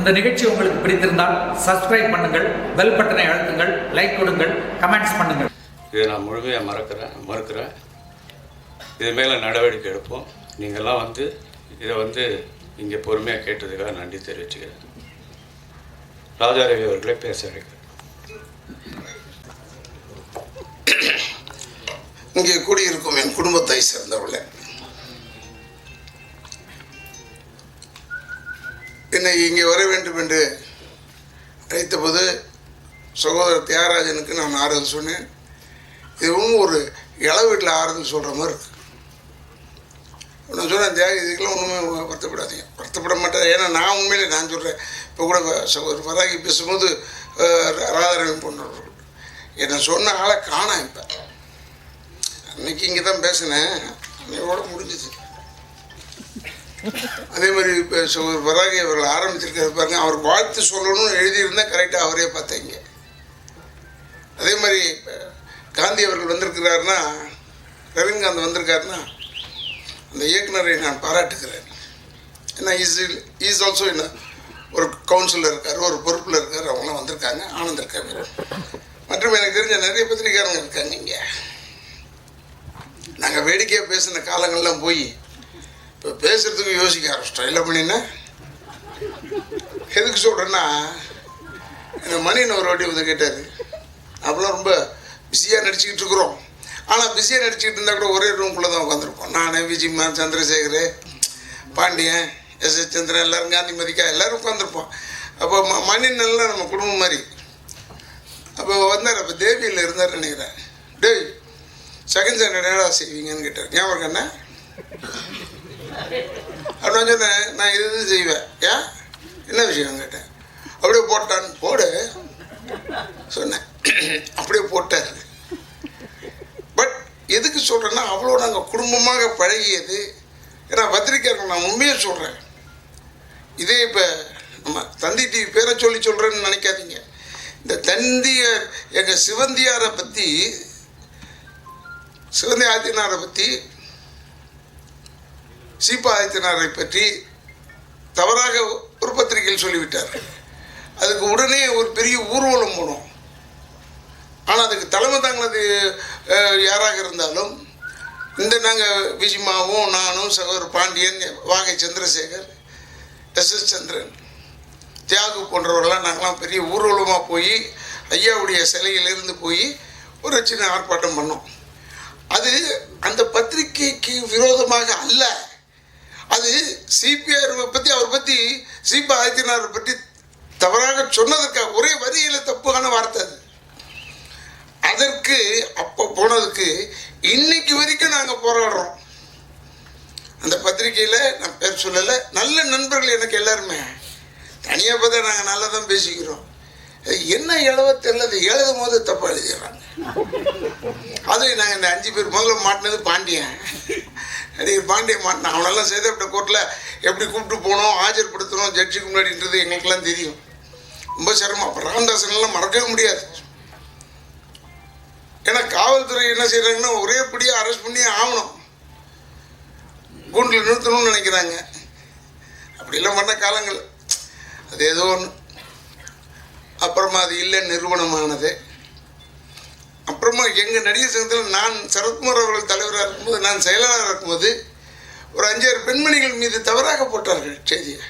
இந்த நிகழ்ச்சி உங்களுக்கு பிடித்திருந்தால் சப்ஸ்கிரைப் பண்ணுங்கள் பெல் பட்டனை அழுத்துங்கள் லைக் கொடுங்கள் கமெண்ட்ஸ் பண்ணுங்கள். இதை நான் முழுமையாக மறக்கிறேன் மறுக்கிறேன். இது மேலே நடவடிக்கை எடுப்போம். நீங்கள்லாம் வந்து இதை வந்து இங்கே பொறுமையாக கேட்டதுக்காக நன்றி தெரிவிச்சுக்கிறேன். ராஜாரவி அவர்களை பேச அழைக்கிறேன் இங்கே கூடியிருக்கும் என் குடும்பத்தை சேர்ந்தவர்களே. இங்கே வர வேண்டும் என்று அழைத்தபோது சகோதரர் தியாகராஜனுக்கு நான் ஆறுதல் சொன்னேன். இதுவும் ஒரு இள வீட்டில் ஆறுதல் சொல்கிற மாதிரி இருக்கு. நான் சொன்னேன் தியாக இதுக்கெல்லாம் ஒன்றுமே வருத்தப்படாதீங்க. வருத்தப்பட மாட்டேன். ஏன்னா நான் உண்மையிலே நான் சொல்கிறேன். இப்போ கூட சகோதரர் பராகி பேசும்போது அஹ், ராதாரவன் என்னை சொன்ன ஆளை காணாம் இப்போ. அன்னைக்கு இங்கே தான் பேசினேன். அன்னையோட முடிஞ்சுது. அதே மாதிரி இப்போ சகோதரர் பராகி அவர்கள் ஆரம்பிச்சிருக்காரு பாருங்க. அவர் வாழ்த்து சொல்லணும்னு எழுதியிருந்தா கரெக்டாக அவரே பார்த்தீங்க. அதே மாதிரி காந்தி அவர்கள் வந்திருக்கிறாருன்னா ரவீந்திரகாந்த் வந்திருக்காருன்னா அந்த இயக்குனரை நான் பாராட்டுகிறேன். ஏன்னா இஸ் இஸ் ஆல்சோ என்ன ஒரு கவுன்சிலர் இருக்கார் ஒரு பொறுப்பில் இருக்கார் அவங்களாம் வந்திருக்காங்க ஆனந்த் இருக்காங்க. மற்றும் எனக்கு தெரிஞ்ச நிறைய பத்திரிக்கையாளங்க இருக்காங்க இங்கே. நாங்கள் வேடிக்கையாக பேசின காலங்கள்லாம் போய் இப்போ பேசுகிறதுக்கு யோசிக்க ஆரம்பிச்சிட்டோம். இல்லை பண்ணினா எதுக்கு சொல்கிறேன்னா இந்த மணின்னு ஒரு வாட்டி வந்து கேட்டார். அப்போலாம் ரொம்ப பிஸியாக நடிச்சுக்கிட்டு இருக்கிறோம். ஆனால் பிஸியாக நடிச்சுக்கிட்டு இருந்தால் கூட ஒரே ரூம்குள்ளே தான் உட்காந்துருப்போம் நான் விஜய்மா சந்திரசேகர் பாண்டியன் எஸ். எஸ். சந்திரன் எல்லாரும் காந்திமதிக்கா எல்லோரும் உட்காந்துருப்போம் அப்போ ம மணின்னெல்லாம் நம்ம குடும்பம் மாதிரி. அப்போ வந்தார். அப்போ தேவியில் இருந்தார் நினைக்கிறேன். டேய் செகண்ட் ஸ்டாண்டர்ட் என்னடா செய்வீங்கன்னு கேட்டார். ஞாபகம் என்ன? அப்படின்னு சொன்னேன் நான் இது இது செய்வேன். ஏன்? என்ன விஷயம்? கேட்டேன். அப்படியே போட்டான் போடு. சொன்னேன். அப்படியே போட்டார் பட் எதுக்கு சொல்கிறேன்னா அவ்வளோ நாங்கள் குடும்பமாக பழகியது. ஏன்னா பத்திரிக்கையாளர்கள் நான் உண்மையை சொல்கிறேன் இதே இப்போ நம்ம தந்தி டிவி பேரை சொல்லி சொல்கிறேன்னு நினைக்காதீங்க. இந்த தந்தியார் எங்கள் சிவந்தியாரை பற்றி சிவந்தி ஆதினாரை பற்றி சீபா ஆதித்தனாரை பற்றி தவறாக ஒரு பத்திரிகையில் சொல்லிவிட்டார். அதுக்கு உடனே ஒரு பெரிய ஊர்வலம் போனோம். ஆனால் அதுக்கு தலைமை தாங்கினது யாராக இருந்தாலும் இந்த நாங்கள் விஜிமாவும் நானும் சகோதரர் பாண்டியன் வாகை சந்திரசேகர் எஸ் எஸ் சந்திரன் தியாகு போன்றவர்கள்லாம் நாங்களாம் பெரிய ஊர்வலமாக போய் ஐயாவுடைய சிலையிலிருந்து போய் ஒரு சின்ன ஆர்ப்பாட்டம் பண்ணோம். அது அந்த பத்திரிகைக்கு விரோதமாக அல்ல. அது சிபிஆர் பற்றி அவர் பற்றி சிபா ஆதித்யநாத் பற்றி தவறாக சொன்னதற்காக ஒரே வரியில் தப்பான வார்த்தை அது. அதற்கு அப்போ போனதுக்கு இன்னைக்கு வரைக்கும் நாங்கள் போராடுறோம். அந்த பத்திரிக்கையில் நான் பேர் சொல்லலை. நல்ல நண்பர்கள் எனக்கு எல்லாருமே. தனியாக பார்த்தா நாங்கள் நல்லா தான் பேசிக்கிறோம். என்ன எழுவ தெரியல எழுதும் போது தப்பாக எழுதிடுறாங்க. அதுவும் நாங்கள் இந்த அஞ்சு பேர் முதல்ல மாட்டினது பாண்டியன். நீங்கள் பாண்டியன் மாட்டினான் அவனெல்லாம் சேதப்பட்ட கோர்ட்டில் எப்படி கூப்பிட்டு போனோம் ஆஜர்படுத்தணும் ஜட்ஜுக்கு முன்னாடின்றது எங்களுக்கெல்லாம் தெரியும். ரொம்ப சிரமம். அப்போ ராமதாசன்லாம் மறக்கவே முடியாது. ஏன்னா காவல்துறை என்ன செய்கிறாங்கன்னா ஒரே படியாக அரெஸ்ட் பண்ணி ஆகணும். கூண்டில் நிறுத்தணும்னு நினைக்கிறாங்க. அப்படிலாம் பண்ண காலங்கள். அது ஏதோ ஒன்று அப்புறமா அது இல்லை நிறுவனமானது. அப்புறமா எங்கள் நடிகர் சங்கத்தில் நான் சரத்குமார் அவர்கள் தலைவராக இருக்கும்போது நான் செயலாளராக இருக்கும்போது ஒரு அஞ்சாறு பெண்மணிகள் மீது தவறாக போட்டார்கள் செய்தியை.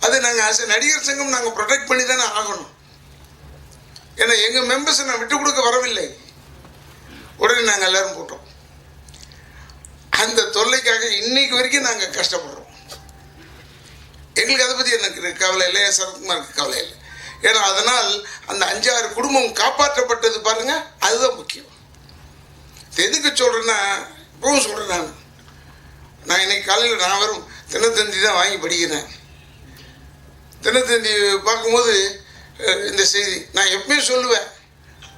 அது நாங்கள் அசை நடிகர் சங்கம் நாங்கள் ப்ரொடெக்ட் பண்ணி தானே ஆகணும். ஏன்னா எங்கள் மெம்பர்ஸை நான் விட்டு கொடுக்க வரவில்லை. உடனே நாங்கள் எல்லோரும் போட்டோம். அந்த தொல்லைக்காக இன்னைக்கு வரைக்கும் நாங்கள் கஷ்டப்படுறோம். எங்களுக்கு அதை பற்றி எனக்கு கவலை இல்லை சரத்குமாருக்கு கவலை இல்லை. ஏன்னா அதனால் அந்த அஞ்சாறு குடும்பம் காப்பாற்றப்பட்டது பாருங்க அதுதான் முக்கியம். எதுக்கு சொல்கிறேன்னா இப்பவும் சொல்கிறேன் நான். நான் இன்னைக்கு காலையில் நான் வரும் தினத்தந்தி தான் வாங்கி படிக்கிறேன். தினத்தந்தி பார்க்கும்போது இந்த செய்தி. நான் எப்பவுமே சொல்லுவேன்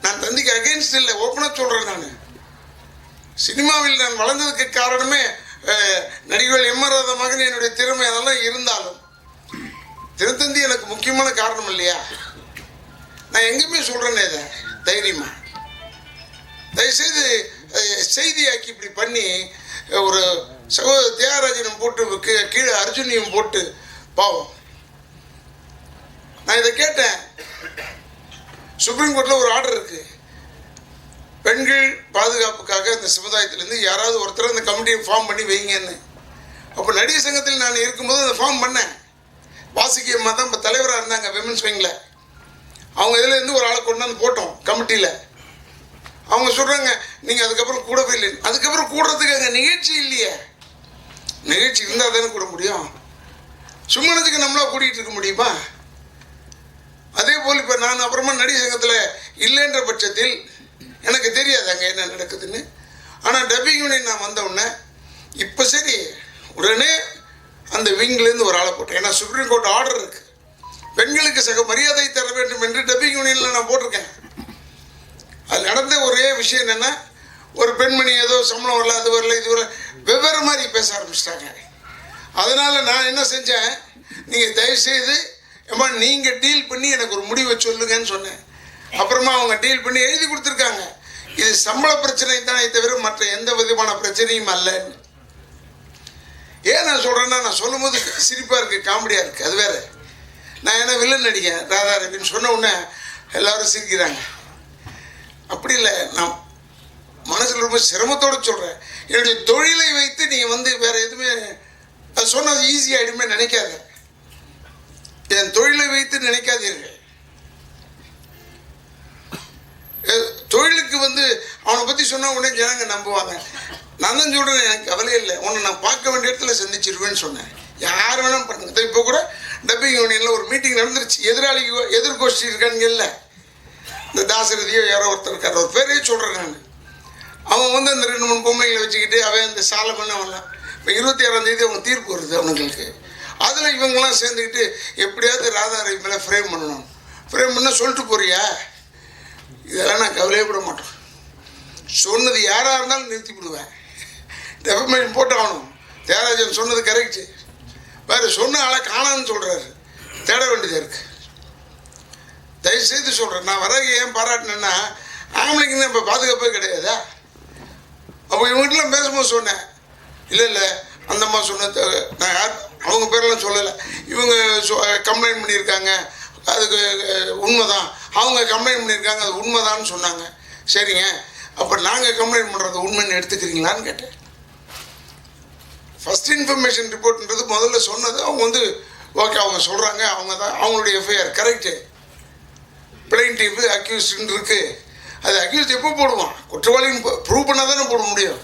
நான் தந்திக்கு அகெயின்ஸ்ட் இல்லை ஓப்பனாக சொல்கிறேன் நான். சினிமாவில் நான் வளர்ந்ததுக்கு காரணமே நடிகர் நடிகர்கள் எம்மராத மகன் என்னுடைய திறமை அதெல்லாம் இருந்தாலும் திருத்தந்தி எனக்கு முக்கியமான காரணம் இல்லையா? நான் எங்கேயுமே சொல்கிறேனே இதை தைரியமா. தயவுசெய்து செய்தியாக்கி இப்படி பண்ணி ஒரு சகோதர தியாகராஜனும் போட்டு கீழே அர்ஜுனியும் போட்டு பாவம். நான் இதை கேட்டேன். சுப்ரீம் கோர்ட்டில் ஒரு ஆர்டர் இருக்கு. பெண்கள் பாதுகாப்புக்காக இந்த சமுதாயத்திலேருந்து யாராவது ஒருத்தர் அந்த கமிட்டியை ஃபார்ம் பண்ணி வைங்கன்னு. அப்போ நடிகர் சங்கத்தில் நான் இருக்கும்போது அந்த ஃபார்ம் பண்ணேன். வாசுகி அம்மா தான் இப்போ தலைவராக இருந்தாங்க விமன்ஸ் விங்கில் அவங்க இதுலேருந்து ஒரு ஆளை கொண்டு வந்து போட்டோம் கமிட்டியில். அவங்க சொல்கிறாங்க நீங்கள் அதுக்கப்புறம் கூடவே இல்லை அதுக்கப்புறம் கூடுறதுக்கு அங்கே நிகழ்ச்சி இல்லையே. நிகழ்ச்சி இருந்தால் தானே கூட முடியும். சும்மனத்துக்கு நம்மளா கூட்டிகிட்டு இருக்க முடியுமா? அதே போல் இப்போ நான் அப்புறமா நடிகை சங்கத்தில் இல்லைன்ற பட்சத்தில் எனக்கு தெரியாது அங்கே என்ன நடக்குதுன்னு. ஆனால் டப்பிங் யூனியன் நான் வந்தவுடனே இப்போ சரி உடனே அந்த விங்லேருந்து ஒரு ஆளை போட்டேன். ஏன்னா சுப்ரீம் கோர்ட் ஆர்டர் இருக்கு. பெண்களுக்கு சக மரியாதை தர வேண்டும் என்று டப்பிங் யூனியனில் நான் போட்டிருக்கேன். அது நடந்த ஒரே விஷயம் என்னென்னா ஒரு பெண்மணி ஏதோ சம்பளம் வரல அது வரல இது வரல வெவ்வேறு மாதிரி பேச ஆரம்பிச்சிட்டாங்க. அதனால் நான் என்ன செஞ்சேன் நீங்கள் தயவுசெய்து ஏம்மா நீங்கள் டீல் பண்ணி எனக்கு ஒரு முடிவை சொல்லுங்கன்னு சொன்னேன். அப்புறமா அவங்க டீல் பண்ணி எழுதி கொடுத்துருக்காங்க. இது சம்பள பிரச்சனை தானே தவிர மற்ற எந்த விதமான பிரச்சனையும் அல்லன்னு. ஏன் நான் சொல்கிறேன்னா நான் சொல்லும் போது சிரிப்பாக இருக்குது காமெடியாக இருக்குது அது வேறு. நான் என்ன வில்லன் நடிகேன் ராதா ரவின்னு சொன்ன உடனே எல்லோரும் சிரிக்கிறாங்க. அப்படி இல்லை நான் மனசில் ரொம்ப சிரமத்தோடு சொல்கிறேன் என்னுடைய தொழிலை வைத்து நீங்கள் வந்து வேறு எதுவுமே அது சொன்னால் ஈஸியாகிடுமே நினைக்காத. என் தொழிலை வைத்து நினைக்காதீர்கள். தொழிலுக்கு வந்து அவனை பற்றி சொன்ன உடனே ஜனங்க நம்புவாங்க. நான் தான் சொல்கிறேன் எனக்கு கவலை இல்லை. உன்னை நான் பார்க்க வேண்டிய இடத்துல சந்திச்சிருவேன்னு சொன்னேன். யார் வேணாலும் பண்ணுங்க. இப்போ கூட டப்பிங் யூனியனில் ஒரு மீட்டிங் நடந்துருச்சு. எதிராளிக்கு எதிர்கோஷ்டி இருக்கானுங்க இல்லை. இந்த தாசரதியோ யாரோ ஒருத்தர் இருக்கார். ஒரு பேரையே சொல்கிறேன் நான். அவன் வந்து அந்த ரெண்டு மூணு பொம்மைகளை வச்சுக்கிட்டு அவன் அந்த சாலை பண்ண வரலாம் இப்போ இருபத்தி ஆறாம் தேதி அவங்க தீர்ப்பு வருது அவனுங்களுக்கு. அதில் இவங்கெல்லாம் சேர்ந்துக்கிட்டு எப்படியாவது ராதா ரவி மேலே ஃப்ரேம் பண்ணணும். ஃப்ரேம் பண்ண சொல்லிட்டு போறியா? இதெல்லாம் நான் கவலையே விட மாட்டேன். சொன்னது யாராக இருந்தாலும் நிறுத்தி விடுவேன் டெவலப்மெண்ட் போட்டாகணும். தேராஜன் சொன்னது கரெக்டு வேறு சொன்ன ஆளை காணான்னு சொல்கிறாரு தேட வேண்டியதாக இருக்குது தயவுசெய்து சொல்கிறேன் நான் வர ஏன் பாராட்டினேன்னா ஆம்பளைக்குன்னு இப்போ பாதுகாப்பே கிடையாதா? அப்போ இவங்ககிட்டலாம் பேசும்போது சொன்னேன். இல்லை இல்லை அந்த அம்மா சொன்னது நான் யார் அவங்க பேரெல்லாம் சொல்லலை. இவங்க கம்ப்ளைண்ட் பண்ணியிருக்காங்க. அதுக்கு உண்மைதான். அவங்க கம்ப்ளைண்ட் பண்ணியிருக்காங்க அது உண்மைதான்னு சொன்னாங்க. சரிங்க. அப்போ நாங்கள் கம்ப்ளைண்ட் பண்ணுறது உண்மைன்னு எடுத்துக்கிறீங்களான்னு கேட்டேன். ஃபஸ்ட் இன்ஃபர்மேஷன் ரிப்போர்ட்ன்றது முதல்ல சொன்னது அவங்க வந்து ஓகே அவங்க சொல்கிறாங்க அவங்க தான் அவங்களுடைய எஃப்ஐஆர் கரெக்டு பிளைன்டிவ் அக்யூஸ்ட்னு இருக்கு. அது அக்யூஸ்ட் எப்போ போடுவான்? குற்றவாளின்னு ப்ரூவ் பண்ணால் தானே போட முடியும்.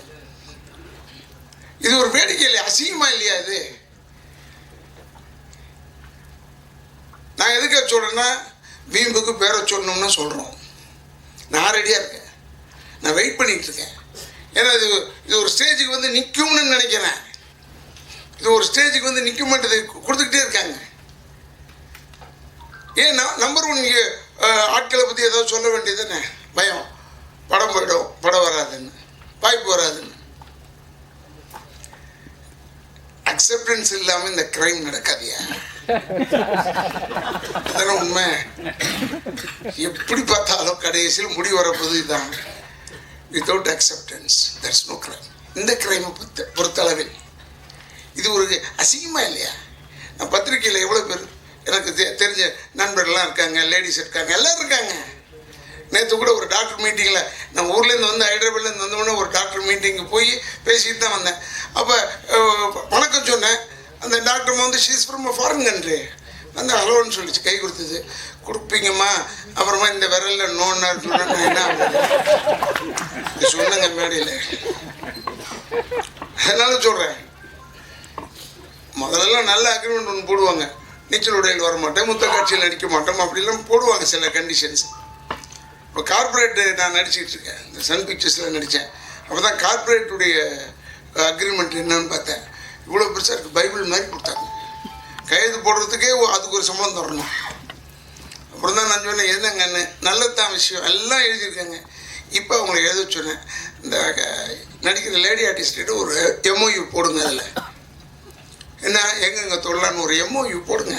இது ஒரு வேடிக்கை இல்லையா? அசிங்கமாக இல்லையா இது? நான் எதுக்காக சொல்கிறேன்னா வீம்புக்கு பேரை சொல்லணும்னு சொல்கிறோம் நான் ரெடியாக இருக்கேன். நான் வெயிட் பண்ணிகிட்டு இருக்கேன். ஏன்னா இது இது ஒரு ஸ்டேஜுக்கு வந்து நிற்கும்னு நினைக்கிறேன். இது ஒரு ஸ்டேஜுக்கு வந்து நிற்க மாட்டேது. கொடுத்துக்கிட்டே இருக்காங்க. ஏன் நம்பர் ஒன் நீங்கள் ஆட்களை பற்றி ஏதாவது சொல்ல வேண்டியது தானே பயம். படம் போயிடும். படம் வராதுன்னு. வாய்ப்பு வராதுன்னு. அக்செப்டன்ஸ் இல்லாமல் இந்த கிரைம் நடக்காதியா? அதான் உண்மை. எப்படி பார்த்தாலும் கடைசியில் முடிவு வரப்போது இதுதான். Without acceptance that's no crime இந்த கிரைமை பொறுத்த பொறுத்தளவில். இது ஒரு அசிங்கமா இல்லையா? நான் பத்திரிக்கையில் எவ்வளோ பேர் எனக்கு தெ தெரிஞ்ச நண்பர்கள்லாம் இருக்காங்க லேடிஸ் இருக்காங்க எல்லோரும் இருக்காங்க. நேற்று கூட ஒரு டாக்டர் மீட்டிங்கில் நான் ஊர்லேருந்து வந்து ஹைதராபாத்லேருந்து வந்தோடனே ஒரு டாக்டர் மீட்டிங்கு போய் பேசிட்டு தான் வந்தேன். அப்போ வணக்கம் சொன்னேன். அந்த டாக்டர் வந்து ஷீஸ் ஃப்ரம் ஃபாரின் கண்ட்ரி வந்து ஹலோன்னு சொல்லிச்சு கை கொடுத்தது. கொடுப்பீங்கம்மா. அப்புறமா இந்த விரலில் நோன்னா சொன்னா என்ன சொன்னங்க மேடையில். அதனால சொல்கிறேன் முதல்லலாம் நல்ல அக்ரிமெண்ட் ஒன்று போடுவாங்க. நீச்சல் உடையில் வரமாட்டேன் முத்த காட்சியில் நடிக்க மாட்டோம் அப்படிலாம் போடுவாங்க சில கண்டிஷன்ஸ் இப்போ கார்பரேட் நான் நடிச்சிட்டு இருக்கேன். இந்த சன் பிக்சர்ஸில் நடித்தேன் அப்போ தான் கார்ப்பரேட்டுடைய அக்ரிமெண்ட் என்னன்னு பார்த்தேன். இவ்வளோ பெருசாக இருக்குது பைபிள் மாதிரி கொடுத்தாங்க. கையெழுத்து போடுறதுக்கே அதுக்கு ஒரு சம்பளம் தரணும். அப்புறம் தான் நான் சொன்னேன் என்னங்கன்னு நல்லதான் விஷயம். எல்லாம் எழுதியிருக்காங்க. இப்போ அவங்களை எழுத சொன்னேன். இந்த நடிக்கிற லேடி ஆர்டிஸ்ட்டு ஒரு எம்ஓயு போடுங்க அதில். என்ன எங்கெங்க தொடலான்னு ஒரு எம்ஓயு போடுங்க.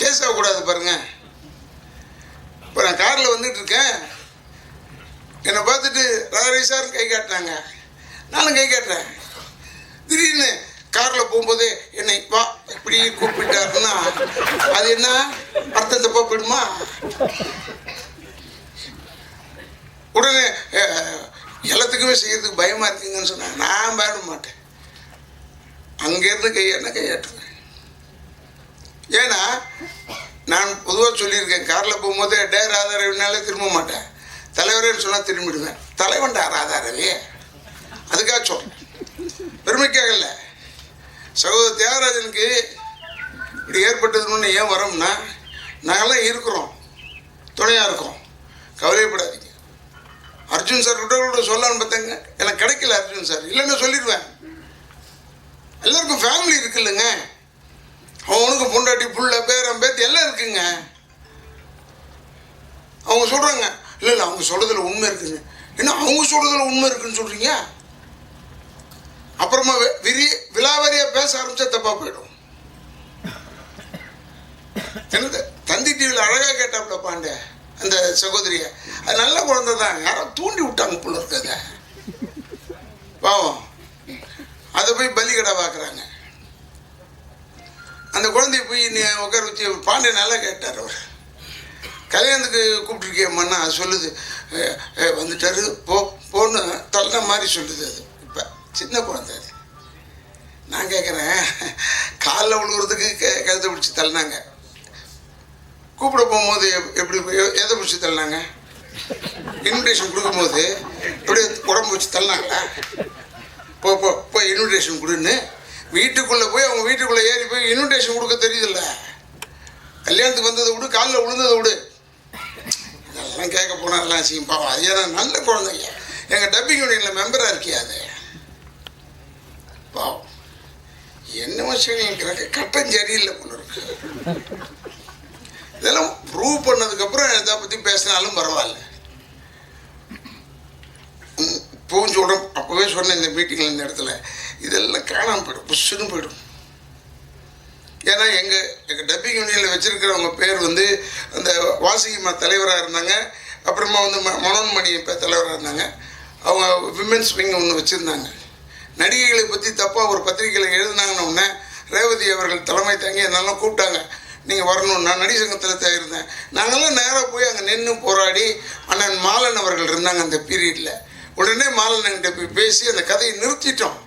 கேஸ் ஆகக்கூடாது பாருங்க. இப்போ நான் காரில் வந்துட்டு இருக்கேன் என்னை பார்த்துட்டு ராரி சார் கை காட்டினாங்க. நானும் கை காட்டுறேன். திடீர்னு காரில் போகும்போது என்னை வா இப்படி கூப்பிட்டாருன்னா அது என்ன? அர்த்தம் தப்பாக போயிடுமா உடனே எல்லாத்துக்குமே செய்யறதுக்கு பயமா இருக்குங்கன்னு சொன்னாங்க. நான் பயப்பட மாட்டேன். அங்கேருந்து கையெண்ண கையாட்டுவேன். ஏன்னா நான் பொதுவாக சொல்லியிருக்கேன் காரில் போகும்போது டே ராதாரவினாலே திரும்ப மாட்டேன். தலைவரேன்னு சொன்னால் திரும்பிடுவேன். தலைவன்டா ராதாரவி அதுக்காக சொல்றேன் பெருமைக்காக இல்லை. சகோதர தியாகராஜனுக்கு இப்படி ஏற்பட்டதுன்னு ஏன் வரோம்னா நாங்கள்லாம் இருக்கிறோம். துணையாக இருக்கோம். கவலைப்படாதீங்க. அர்ஜுன் சார் கிட்ட கூட சொல்லலாம்னு பார்த்தேங்க. எனக்கு கிடைக்கல அர்ஜுன் சார் இல்லைன்னு சொல்லிடுவேன். எல்லாருக்கும் ஃபேமிலி இருக்குல்லங்க. அவனுக்கு பொண்டாட்டி புள்ள பேரம் பேத்தி எல்லாம் இருக்குங்க. அவங்க சொல்கிறாங்க இல்லை இல்லை அவங்க சொல்கிறதுல உண்மை இருக்குங்க. என்ன அவங்க சொல்கிறதுல உண்மை இருக்குன்னு சொல்கிறீங்க அப்புறமா வி- விரி விலாவரியாக பேச ஆரம்பித்தா தப்பாக போயிடும். என்னது? தந்தி டிவியில் அழகாக கேட்டாப்புல பாண்டே அந்த சகோதரிய. அது நல்ல குழந்தை தான் யாரோ தூண்டி விட்டாங்க போல இருக்கத பாவம் அதை போய் பலிகடை பார்க்குறாங்க அந்த குழந்தைய போய் நீ உட்கார வச்சு பாண்டே நல்லா கேட்டார் அவர். கல்யாணத்துக்கு கூப்பிட்டுருக்கியம்மாண்ணா அது சொல்லுது. வந்துட்டாரு. போ போன்னு தள்ள மாதிரி சொல்லுது அது. இப்போ சின்ன குழந்தை அது. நான் கேட்குறேன் காலில் விழுகிறதுக்கு க கழுத்தை பிடிச்சி தள்ளினாங்க. கூப்பிட போகும்போது எப்- எப்படி எதை பிடிச்சி தள்ளினாங்க? இன்விடேஷன் கொடுக்கும்போது எப்படி உடம்பு வச்சு தள்ளினாங்களா? போ போ. போய் இன்விடேஷன் கொடுன்னு வீட்டுக்குள்ளே போய் அவங்க வீட்டுக்குள்ளே ஏறி போய் இன்விடேஷன் கொடுக்க தெரியுதுல்ல? கல்யாணத்துக்கு வந்ததை விடு காலில் விழுந்ததை விடு. இதெல்லாம் கேட்க போனால் எல்லாம் செய்யும் பாவம். அது ஏன்னா நல்ல குழந்தைங்க. எங்கள் டப்பிங் யூனியனில் மெம்பராக இருக்கியா அது? பாவம். என்ன விஷயம் கட்டம் சரியில்லை போல இருக்கு. இதெல்லாம் ப்ரூவ் பண்ணதுக்கப்புறம் எதை பற்றி பேசினாலும் பரவாயில்ல ம், இப்பவும் அப்போவே சொன்னேன் இந்த மீட்டிங்கில் இந்த இடத்துல. இதெல்லாம் காணாமல் போயிடும். புஷ்ஷுன்னு போயிடும். ஏன்னா எங்கள் எங்கள் டப்பிங் யூனியனில் வச்சுருக்கிறவங்க பேர் வந்து அந்த வாசிகிமா தலைவராக இருந்தாங்க. அப்புறமா வந்து ம மனோன்மணி இப்போ தலைவராக இருந்தாங்க. அவங்க விமென்ஸ் விங் ஒன்று வச்சுருந்தாங்க. நடிகைகளை பற்றி தப்பாக ஒரு பத்திரிக்கையில் எழுதினாங்கன்னு உடனே ரேவதி அவர்கள் தலைமை தாங்கி என்னெல்லாம் கூப்பிட்டாங்க. நீங்கள் வரணும். நான் நடிகர் சங்கத்தில் தான் இருந்தேன். நாங்களாம் நேராக போய் அங்கே நின்று போராடி அண்ணன் மாலன் அவர்கள் இருந்தாங்க அந்த பீரியடில் உடனே மாலன் போய் பேசி அந்த கதையை நிறுத்திட்டோம்.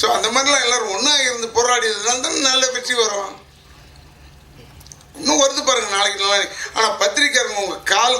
ஸோ அந்த மாதிரிலாம் எல்லாரும் ஒன்றா இருந்து போராடியதுனால தான் நல்ல வெற்றி வரும். இன்னும் வருது பாருங்க நாளைக்கு நாளைக்கு ஆனால் பத்திரிக்கை உங்கள் கால்